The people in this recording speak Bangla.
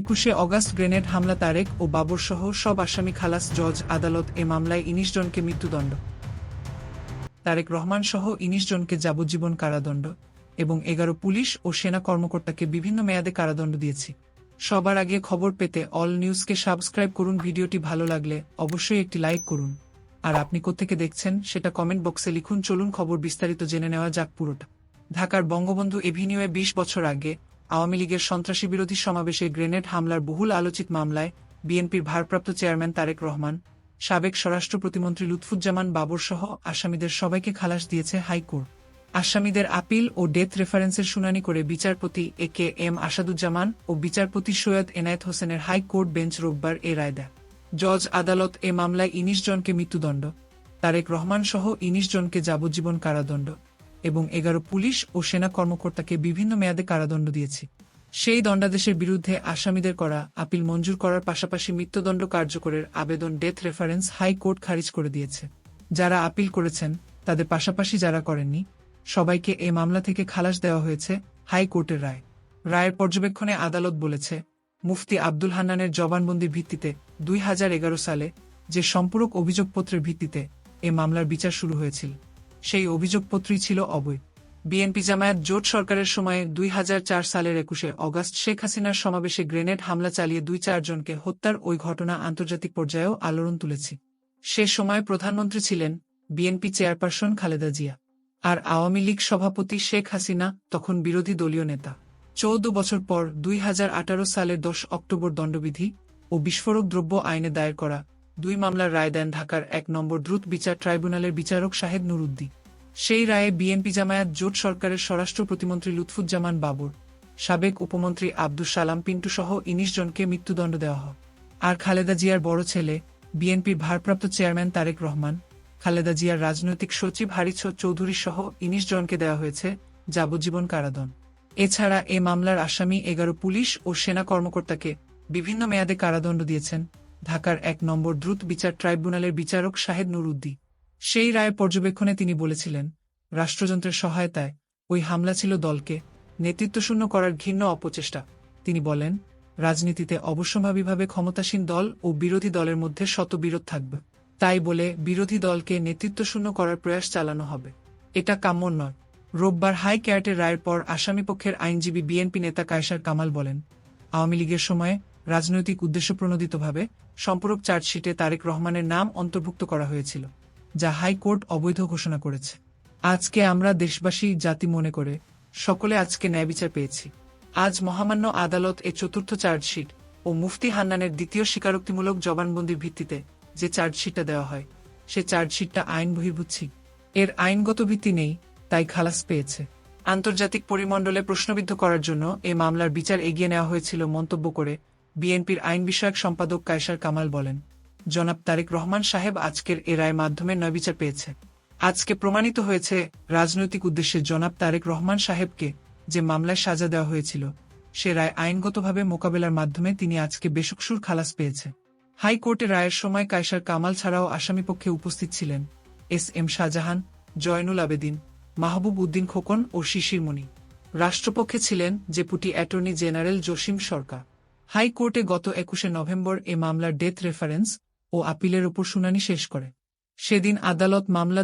একুশে অগাস্ট গ্রেনেড হামলা তারেক ও বাবর সহ সব আসামি খালাস জজ, আদালত এ মামলায় ইনিশ জনকে মৃত্যুদণ্ড। তারেক রহমান সহ ইনিশ জনকে যাবজ্জীবন কারাদণ্ড এবং এগারো পুলিশ ও সেনা কর্মকর্তাকে বিভিন্ন মেয়াদে কারাদণ্ড দিয়েছি। সবার আগে খবর পেতে অল নিউজকে সাবস্ক্রাইব করুন, ভিডিওটি ভালো লাগলে অবশ্যই একটি লাইক করুন। আর আপনি কোত্থেকে দেখছেন সেটা কমেন্ট বক্সে লিখুন। চলুন খবর বিস্তারিত জেনে নেওয়া যাক পুরোটা। ঢাকার বঙ্গবন্ধু এভিনিউয়ে বিশ বছর আগে আওয়ামী লীগের সন্ত্রাসী বিরোধী সমাবেশে গ্রেনেড হামলার বহুল আলোচিত মামলায় বিএনপির ভারপ্রাপ্ত চেয়ারম্যান তারেক রহমান, সাবেক স্বরাষ্ট্র প্রতিমন্ত্রী লুৎফুজ্জামান বাবর সহ আসামিদের সবাইকে খালাস দিয়েছে হাইকোর্ট। আসামিদের আপিল ও ডেথ রেফারেন্সের শুনানি করে বিচারপতি এ কে এম আসাদুজ্জামান ও বিচারপতি সৈয়দ এনায়েত হোসেনের হাইকোর্ট বেঞ্চ রোববার এ রায় দেয়। জজ আদালত এ মামলায় ইনিশ জনকে মৃত্যুদণ্ড, তারেক রহমান সহ ইনিশ জনকে যাবজ্জীবন কারাদণ্ড। এবং এগারো পুলিশ ও সেনা কর্মকর্তাকে বিভিন্ন মেয়াদে কারাদণ্ড দিয়েছে। সেই দণ্ডাদেশের বিরুদ্ধে আসামিদের করা আপিল মঞ্জুর করার পাশাপাশি মৃত্যুদণ্ড কার্যকরের আবেদন ডেথ রেফারেন্স হাইকোর্ট খারিজ করে দিয়েছে। যারা আপিল করেছেন, তাদের পাশাপাশি যারা করেননি, সবাইকে এ মামলা থেকে খালাস দেওয়া হয়েছে হাইকোর্টের রায়। রায়ের পর্যবেক্ষণে আদালত বলেছে, মুফতি আব্দুল হান্নানের জবানবন্দির ভিত্তিতে দুই হাজার এগারো সালে যে সম্পূরক অভিযোগপত্রের ভিত্তিতে এ মামলার বিচার শুরু হয়েছিল। সেই অভিযোগপত্রই ছিল অবৈধ। বিএনপি জামায়াত জোট সরকারের সময়ে দুই হাজার চার সালের একুশে অগাস্ট শেখ হাসিনার সমাবেশে গ্রেনেড হামলা চালিয়ে দুই চারজনকে হত্যার ওই ঘটনা আন্তর্জাতিক পর্যায়েও আলোড়ন তুলেছে। সে সময় প্রধানমন্ত্রী ছিলেন বিএনপি চেয়ারপারসন খালেদা জিয়া আর আওয়ামী লীগ সভাপতি শেখ হাসিনা, তখন বিরোধী দলীয় নেতা। চৌদ্দ বছর পর দুই হাজার আঠারো সালের দশ অক্টোবর দণ্ডবিধি ও বিস্ফোরক দ্রব্য আইনে দায়ের করা দুই মামলার রায় দেন ঢাকার এক নম্বর দ্রুত বিচার ট্রাইব্যুনালের বিচারক শাহেদ নুরুদ্দি সেই রায়ে বিএনপি জামায়াত জোট সরকারের স্বরাষ্ট্র প্রতিমন্ত্রী লুৎফুজ্জামান বাবর, সাবেক উপমন্ত্রী আব্দুস সালাম পিন্টু সহ ইনিশ জনকে মৃত্যুদণ্ড দেওয়া হয়। আর খালেদা জিয়ার বড় ছেলে, বিএনপির ভারপ্রাপ্ত চেয়ারম্যান তারেক রহমান, খালেদা জিয়ার রাজনৈতিক সচিব হারিছ চৌধুরী সহ ইনিশ জনকে দেওয়া হয়েছে যাবজ্জীবন কারাদন এছাড়া এ মামলার আসামি এগারো পুলিশ ও সেনা কর্মকর্তাকে বিভিন্ন মেয়াদে কারাদণ্ড দিয়েছেন। ঢাকার এক নম্বর দ্রুত বিচার ট্রাইব্যুনালের বিচারক শাহেদ নুরুদ্দি। সেই রায় পর্যবেক্ষণে তিনি বলেছিলেন, রাষ্ট্রযন্ত্রের সহায়তায় ওই হামলা ছিল দলকে নেতৃত্বশূন্য করার ঘৃণ্য অপচেষ্টা। তিনি বলেন, রাজনীতিতে অবশ্যম্ভাবীভাবে ক্ষমতাসীন দল ও বিরোধী দলের মধ্যে শতবিরোধ থাকবে। তাই বলে বিরোধী দলকে নেতৃত্বশূন্য করার প্রয়াস চালানো হবে। এটা কাম্য নয়। রোববার হাই ক্যারেটের রায়ের পর আসামিপক্ষের আইনজীবী বিএনপি নেতা কায়সার কামাল বলেন, আওয়ামী লীগের সময়ে রাজনৈতিক উদ্দেশ্যপ্রণোদিতভাবে সম্পূরক চার্জশিটে তারেক রহমানের নাম অন্তর্ভুক্ত করা হয়েছিল, যা হাইকোর্ট অবৈধ ঘোষণা করেছে। আজকে আমরা দেশবাসী জাতি মনে করে সকলে আজকে ন্যায় বিচার পেয়েছি। আজ মহামান্য আদালত এ চতুর্থ চার্জশিট ও মুফতি হান্নানের দ্বিতীয় স্বীকারোক্তিমূলক জবানবন্দির ভিত্তিতে যে চার্জশিটটা দেওয়া হয়, সে চার্জশিটটা আইন বহির্ভূতছি এর আইনগত ভিত্তি নেই, তাই খালাস পেয়েছে। আন্তর্জাতিক পরিমণ্ডলে প্রশ্নবিদ্ধ করার জন্য এ মামলার বিচার এগিয়ে নেওয়া হয়েছিল মন্তব্য করে বিএনপির আইন বিষয়ক সম্পাদক কায়সার কামাল বলেন, জনাব তারেক রহমান সাহেব আজকের এ রায়ের মাধ্যমে নয় বিচার পেয়েছে। আজকে প্রমাণিত হয়েছে রাজনৈতিক উদ্দেশ্যে জনাব তারেক রহমান সাহেবকে যে মামলায় সাজা দেওয়া হয়েছিল, সে রায় আইনগতভাবে মোকাবেলার মাধ্যমে তিনি আজকে বেসুকসুর খালাস পেয়েছে। হাইকোর্টে রায়ের সময় কায়সার কামাল ছাড়াও আসামিপক্ষে উপস্থিত ছিলেন এস এম শাহজাহান, জয়নুল আবেদিন, মাহবুব উদ্দিন খোকন ও শিশির মণি রাষ্ট্রপক্ষে ছিলেন deputy attorney general Jashim Sarkar. হাইকোর্টে গত একুশে নভেম্বর এ মামলার ডেথ রেফারেন্স ও আপিলের ওপর শুনানি শেষ করে। সেদিন আদালত মামলা